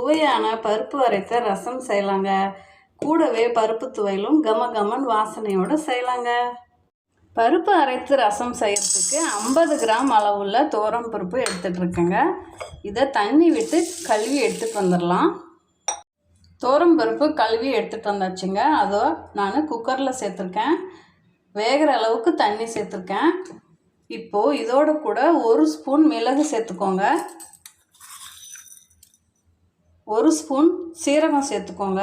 சுவையான பருப்பு அரைத்த ரசம் செய்யலாங்க. கூடவே பருப்பு துவையிலும் கம கமன் வாசனையோடு செய்யலாங்க. பருப்பு அரைத்து ரசம் செய்கிறதுக்கு ஐம்பது கிராம் அளவுள்ள தோரம் பருப்பு எடுத்துகிட்ருக்கேங்க இதை தண்ணி விட்டு கழுவி எடுத்துட்டு வந்துடலாம். தோரம் பருப்பு கழுவி எடுத்துகிட்டு வந்தாச்சுங்க. அதோ நான் குக்கரில் சேர்த்துருக்கேன். வேகிற அளவுக்கு தண்ணி சேர்த்துருக்கேன். இப்போது இதோட கூட ஒரு ஸ்பூன் மிளகு சேர்த்துக்கோங்க. ஒரு ஸ்பூன் சீரகம் சேர்த்துக்கோங்க.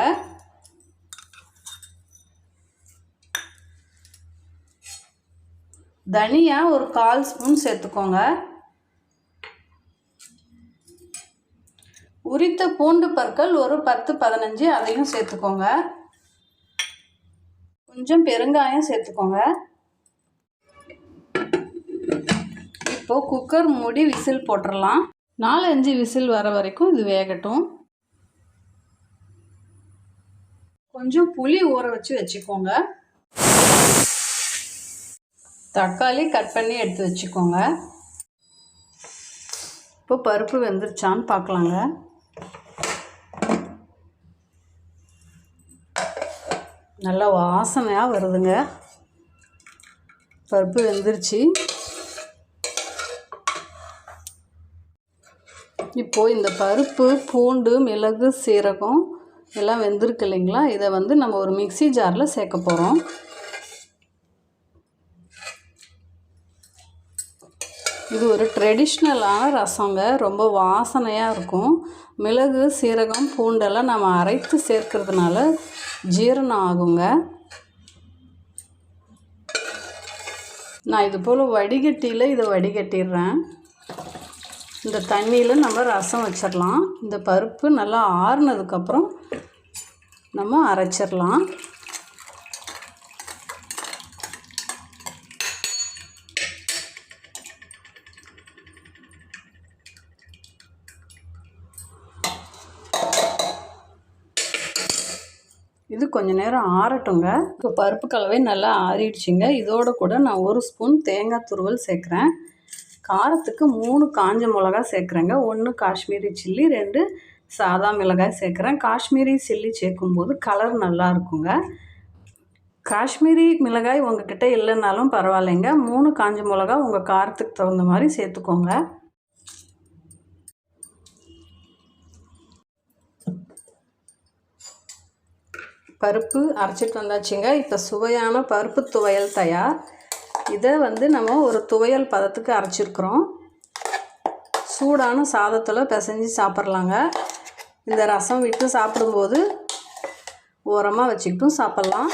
தனியா ஒரு கால் ஸ்பூன் சேர்த்துக்கோங்க. உரித்த பூண்டு பற்கள் ஒரு பத்து பதினஞ்சு அதையும் சேர்த்துக்கோங்க. கொஞ்சம் பெருங்காயம் சேர்த்துக்கோங்க. இப்போது குக்கர் மூடி விசில் போட்டுடலாம் நாலு அஞ்சு விசில் வர வரைக்கும் இது வேகட்டும். கொஞ்சம் புளி ஊற வச்சு வச்சுக்கோங்க. தக்காளி கட் பண்ணி எடுத்து வச்சுக்கோங்க. இப்போ பருப்பு வெந்துருச்சான்னு பார்க்கலாங்க நல்லா வாசனையாக வருதுங்க. பருப்பு வெந்துருச்சு. இப்போது இந்த பருப்பு பூண்டு மிளகு சீரகம் எல்லாம் வெந்திருக்கு இல்லைங்களா? இதை வந்து நம்ம ஒரு மிக்ஸி ஜாரில் சேர்க்க போகிறோம் இது ஒரு ட்ரெடிஷ்னலான ரசங்க. ரொம்ப வாசனையாக இருக்கும். மிளகு சீரகம் பூண்டெல்லாம் நம்ம அரைத்து சேர்க்கறதுனால ஜீரணம் ஆகுங்க. நான் இது போல் வடிகட்டியில் இதை வடிகட்டிடுறேன். இந்த தண்ணியில் நம்ம ரசம் வச்சிடலாம் இந்த பருப்பு நல்லா ஆறுனதுக்கப்புறம் நம்ம அரைச்சிடலாம் இது கொஞ்ச நேரம் ஆறட்டுங்க. இப்போ பருப்பு கலவை நல்லா ஆறிடுச்சிங்க. இதோட கூட நான் ஒரு ஸ்பூன் தேங்காய் துருவல் சேர்க்குறேன். காரத்துக்கு மூணு காஞ்ச மிளகா சேர்க்குறேங்க. ஒன்று காஷ்மீரி சில்லி ரெண்டு சாதா மிளகாய் சேர்க்குறேன். காஷ்மீரி சில்லி சேர்க்கும்போது கலர் நல்லா இருக்குங்க. காஷ்மீரி மிளகாய் உங்ககிட்ட இல்லைன்னாலும் பரவாயில்லைங்க. மூணு காஞ்ச மிளகா உங்கள் காரத்துக்கு தகுந்த மாதிரி சேர்த்துக்கோங்க. பருப்பு அரைச்சிட்டு வந்தாச்சுங்க. இப்போ சுவையான பருப்பு துவையல் தயார். இதை வந்து நம்ம ஒரு துவையல் பதத்துக்கு அரைச்சிருக்கிறோம். சூடான சாதத்தில் பிசைஞ்சு சாப்பிட்லாங்க. இந்த ரசம் விட்டு சாப்பிடும்போது ஓரமாக வச்சுக்கிட்டும் சாப்பிட்லாம்.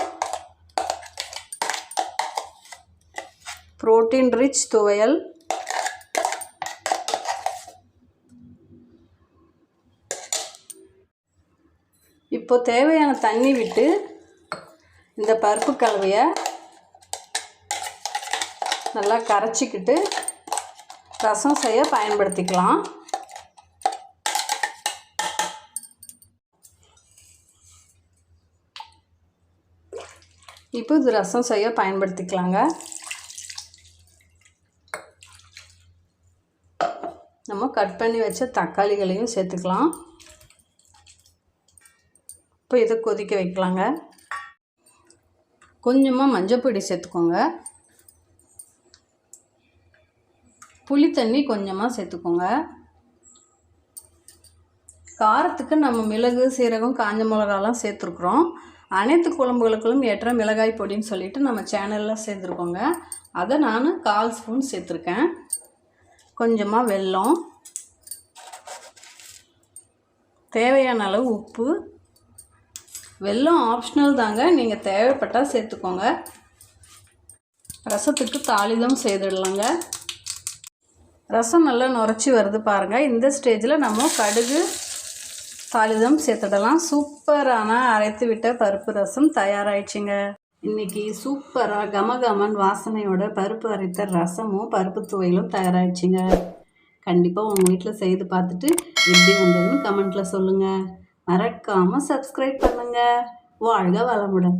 ப்ரோட்டீன் ரிச் துவையல். இப்போ தேவையான தண்ணி விட்டு இந்த பருப்பு கலவையை நல்லா கரைச்சிக்கிட்டு ரசம் செய்ய பயன்படுத்திக்கலாம். இப்போ இது ரசம் செய்ய பயன்படுத்திக்கலாங்க. நம்ம கட் பண்ணி வச்ச தக்காளிகளையும் சேர்த்துக்கலாம். இப்போ இதை கொதிக்க வைக்கலாங்க. கொஞ்சமாக மஞ்சப்பொடி சேர்த்துக்கோங்க. புளி தண்ணி கொஞ்சமாக சேர்த்துக்கோங்க. காரத்துக்கு நம்ம மிளகு சீரகம் காஞ்ச மிளகாலாம் சேர்த்துருக்குறோம். அனைத்து குழம்புகளுக்கும் ஏற்ற மிளகாய் பொடின்னு சொல்லிட்டு நம்ம சேனலில் சேர்த்துருக்கோங்க. அதை நான் கால் ஸ்பூன் சேர்த்துருக்கேன். கொஞ்சமாக வெல்லம். தேவையான அளவு உப்பு. வெல்லம் ஆப்ஷனல் தாங்க. நீங்கள் தேவைப்பட்டால் சேர்த்துக்கோங்க. ரசத்துக்கு தாளிதம் செய்திடலாங்க. ரசம் நல்லா நுரைச்சி வருது பாருங்கள் இந்த ஸ்டேஜில் நம்ம கடுகு தாளிதம் சேர்த்துடலாம். சூப்பரான அரைத்து விட்ட பருப்பு ரசம் தயாராகிடுச்சுங்க இன்றைக்கி சூப்பராக கமகமன் வாசனையோட பருப்பு அரைத்த ரசமும் பருப்பு துவையிலும் தயாராகிடுச்சுங்க கண்டிப்பாக உங்கள் வீட்டில் செய்து பார்த்துட்டு எப்படி வந்ததுன்னு கமெண்ட்டில் சொல்லுங்கள் மறக்காமல் சப்ஸ்கிரைப் பண்ணுங்கள் வாழ்க வளமுடன்.